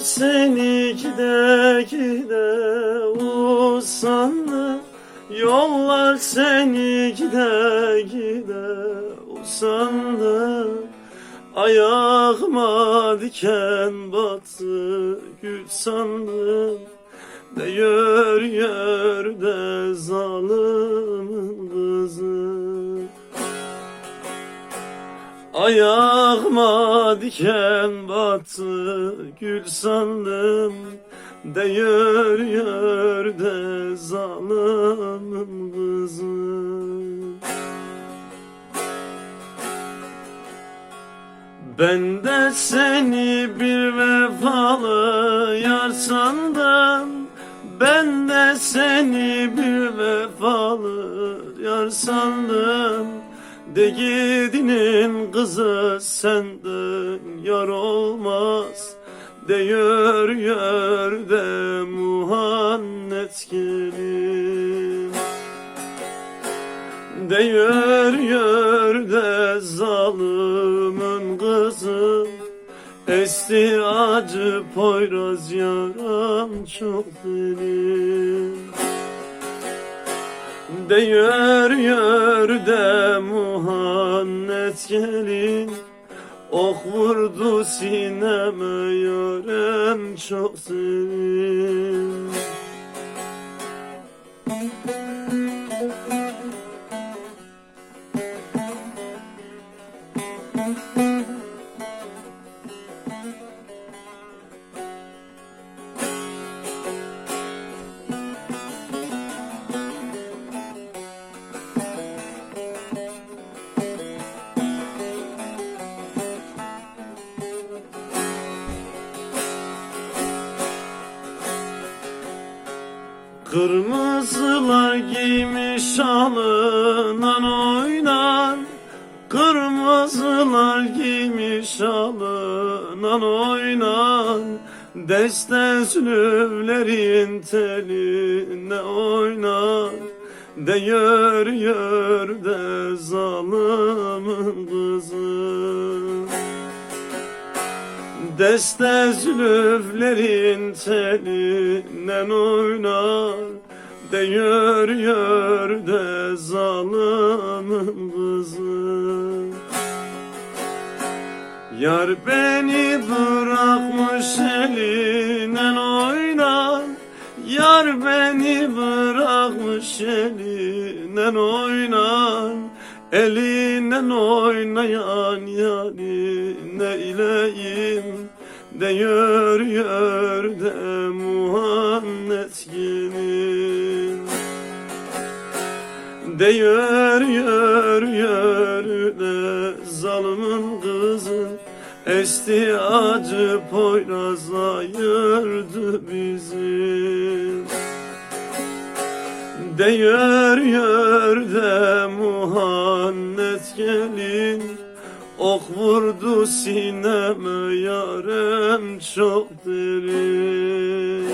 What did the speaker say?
Seni gide gide usandı Yollar seni gide gide usandı Ayağıma diken battı gül sandım De yör yör de zalimin kızı Ayağıma diken battı gül sandım De yör yör de zalimin kızı Ben de seni bir vefalı yar sandım. Ben de seni bir vefalı yar sandım De gidinin kızı senden yar olmaz. De yör yör de muhannet gelin de yör yör de zalimin kızı. Esti acı poyraz yaram çok benim De yör yör de muhannet gelin. Ok vurdu sineme yarem çok senin Kırmızılar giymiş alınan oynar. Kırmızılar giymiş alınan oynar. Deste zülüflerin teline oynar. De yör yör de zalimin kızı Deste zülüflerin telinden oynar De yör yör de zalimin kızı Yar beni bırakmış elinden oynar Yar beni bırakmış elinden oynar. Elinden oynayan yarine ileyim De yör yör de muhannet gelin De yör yör yör de zalimin kızı Esti acı poyrazla yırdı bizi. De yör yör de muhannet gelin Ok vurdu sineme yarem çok derin.